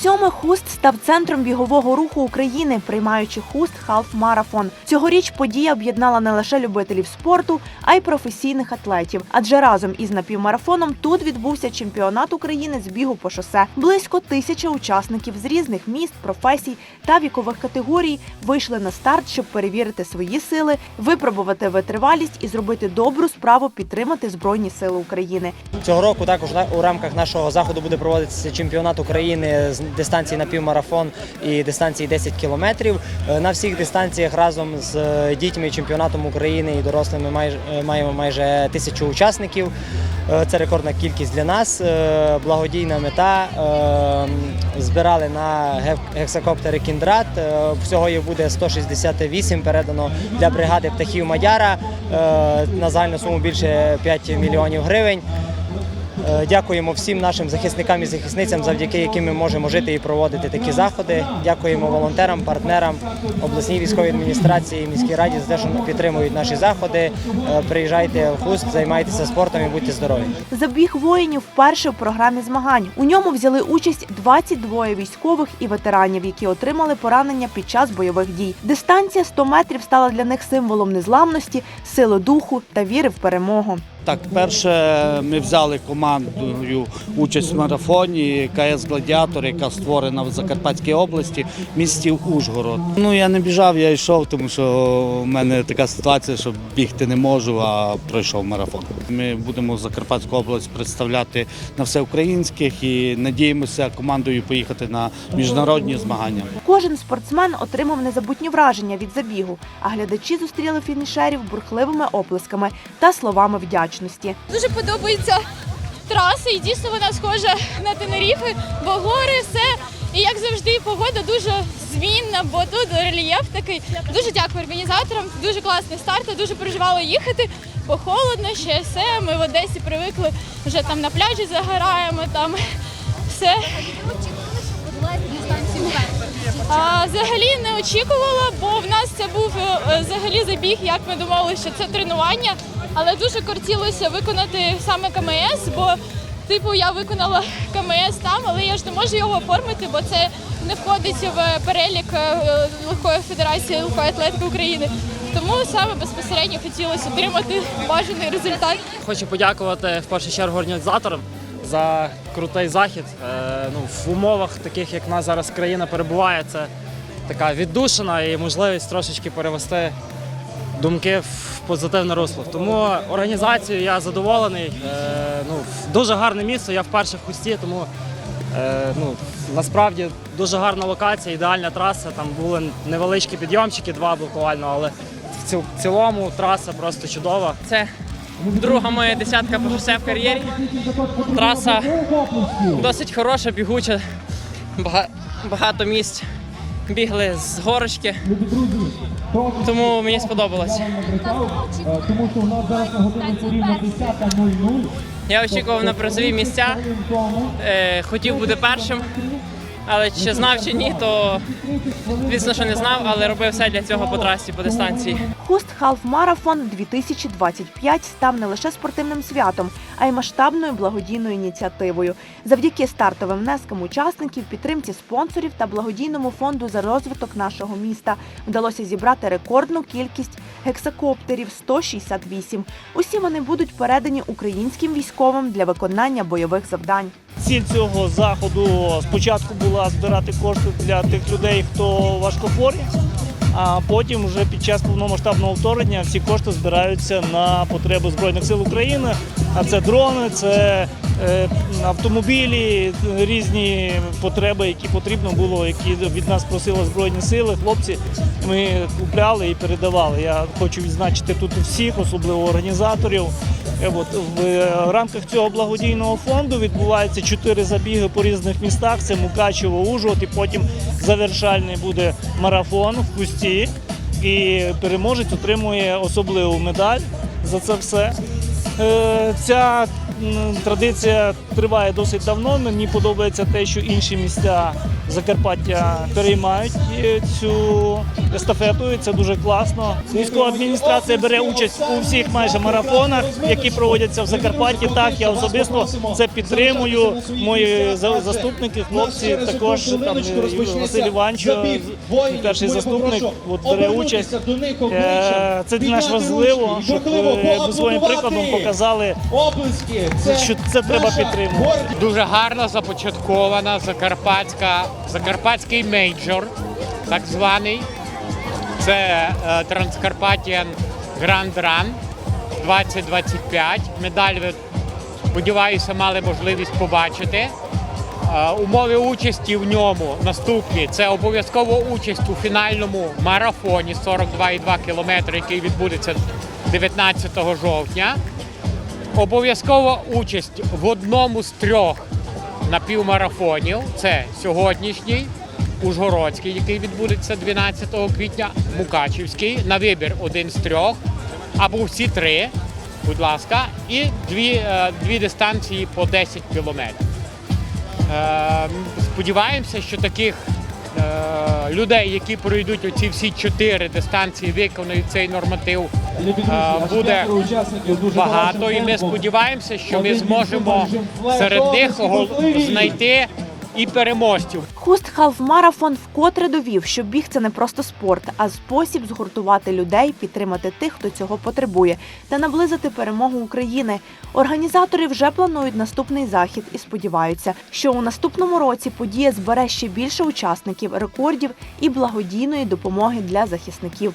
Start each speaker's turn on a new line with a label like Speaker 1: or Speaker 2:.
Speaker 1: все Усьоме хуст став центром бігового руху України, приймаючи хуст Халф Марафон. Цьогоріч подія об'єднала не лише любителів спорту, а й професійних атлетів. Адже разом із напівмарафоном тут відбувся чемпіонат України з бігу по шосе. Близько тисячі учасників з різних міст, професій та вікових категорій вийшли на старт, щоб перевірити свої сили, випробувати витривалість і зробити добру справу підтримати Збройні Сили України.
Speaker 2: Цього року також у рамках нашого заходу буде проводитися чемпіонат України з дистанції на півмарафон і дистанції 10 кілометрів. Е, На всіх дистанціях разом з е, дітьми чемпіонатом України і дорослими майже е, маємо майже тисячу учасників. Це рекордна кількість для нас. Благодійна мета. Збирали на гексакоптери Кіндрат. Всього їх буде 168 передано для бригади птахів Мадяра на загальну суму більше 5 мільйонів гривень. Е, Дякуємо всім нашим захисникам і захисницям, завдяки яким ми можемо жити і проводити такі заходи. Дякуємо волонтерам, партнерам, обласній військовій адміністрації, міській раді за те, що підтримують наші заходи. Е, Приїжджайте в Хуст, займайтеся спортом і будьте здорові.
Speaker 1: Забіг воїнів вперше в програмі змагань. У ньому взяли участь 22 військових і ветеранів, які отримали поранення під час бойових дій. Дистанція 100 метрів стала для них символом незламності, сили духу та віри в перемогу.
Speaker 3: Так, перше ми взяли командою участь в марафоні КС Гладіатор, яка створена в Закарпатській області, місті Ужгород. Ну я не біжав, я йшов, тому що в мене така ситуація, що бігти не можу, а пройшов марафон. Ми будемо Закарпатську область представляти на всеукраїнських і надіємося командою поїхати на міжнародні змагання.
Speaker 1: Кожен спортсмен отримав незабутні враження від забігу, а глядачі зустріли фінішерів бурхливими оплесками та словами вдячності.
Speaker 4: Дуже подобається траса, і дійсно вона схожа на Тенеріфи, бо гори, все. І як завжди, погода дуже змінна, бо тут рельєф такий. Дуже дякую організаторам. Дуже класний старт. Дуже переживала їхати, бо холодно ще все. Ми в Одесі привикли вже там на пляжі загораємо, там все. А, взагалі не очікувала, бо в нас це був е, взагалі забіг, як ми думали, що це тренування. Але дуже хотілося виконати саме КМС, бо типу я виконала КМС там, але я ж не можу його оформити, бо це не входить в перелік е, легкої федерації легкої атлетики України. Тому саме безпосередньо хотілося отримати бажаний результат.
Speaker 5: Хочу подякувати в першу чергу організаторам за крутий захід. Е, ну, в умовах, таких як в нас зараз країна перебуває, це така віддушина і можливість трошечки перевести думки в позитивне русло. Тому організацією я задоволений. Е, ну, дуже гарне місце. Я вперше в хусті, тому е, ну, насправді дуже гарна локація, ідеальна траса. Там були невеличкі підйомчики, два буквально, але в цілому траса просто чудова.
Speaker 6: Це друга моя десятка по шосе в кар'єрі. Траса досить хороша, бігуча. Багато місць бігли з горочки. Тому мені сподобалось. Я очікував на призові місця. Е, Хотів бути першим. Але чи знав чи ні, то звісно, що не знав, але робив все для цього по трасі, по дистанції.
Speaker 1: Хуст Халф Марафон 2025 став не лише спортивним святом, а й масштабною благодійною ініціативою. Завдяки стартовим внескам учасників, підтримці спонсорів та благодійному фонду за розвиток нашого міста вдалося зібрати рекордну кількість гексакоптерів 168. Усі вони будуть передані українським військовим для виконання бойових завдань.
Speaker 7: Ціль цього заходу спочатку була збирати кошти для тих людей, хто важкохворі, а потім вже під час повномасштабного вторгнення всі кошти збираються на потреби Збройних сил України. А це дрони, це автомобілі, різні потреби, які потрібно було, які від нас просили Збройні сили. Хлопці ми купляли і передавали. Я хочу відзначити тут всіх, особливо організаторів. Е, От, в е, рамках цього благодійного фонду відбуваються чотири забіги по різних містах. Це Мукачево, Ужгород, і потім завершальний буде марафон в Кусті. І переможець отримує особливу медаль за це все. Е, Ця традиція триває досить давно. Мені подобається те, що інші місця Закарпаття переймають е, цю естафету. І це дуже класно. Військова адміністрація бере участь у всіх майже марафонах, які проводяться в Закарпатті. Так, я особисто це підтримую. Мої заступники, хлопці, також там е, Василь Іванчо, перший заступник, от бере участь. Е, Це для нас важливо, щоб ми своїм прикладом показали, що це треба підтримувати.
Speaker 8: Дуже гарно започаткована закарпатська, закарпатський мейджор, так званий. Це е, Transcarpathian Grand Run 2025. Медаль ви, сподіваюся, мали можливість побачити. Е, Умови участі в ньому наступні. Це обов'язково участь у фінальному марафоні 42,2 км, який відбудеться 19 жовтня. Обов'язково участь в одному з трьох напівмарафонів. Це сьогоднішній, Ужгородський, який відбудеться 12 квітня, Мукачівський, на вибір один з трьох, або всі три, будь ласка, і дві, е, дві дистанції по 10 кілометрів. Е, Сподіваємося, що таких людей, які пройдуть оці всі чотири дистанції, виконують цей норматив, е, буде багато. І ми сподіваємося, що ми зможемо серед них знайти і переможців.
Speaker 1: Хуст Халф Марафон вкотре довів, що біг це не просто спорт, а спосіб згуртувати людей, підтримати тих, хто цього потребує, та наблизити перемогу України. Організатори вже планують наступний захід і сподіваються, що у наступному році подія збере ще більше учасників, рекордів і благодійної допомоги для захисників.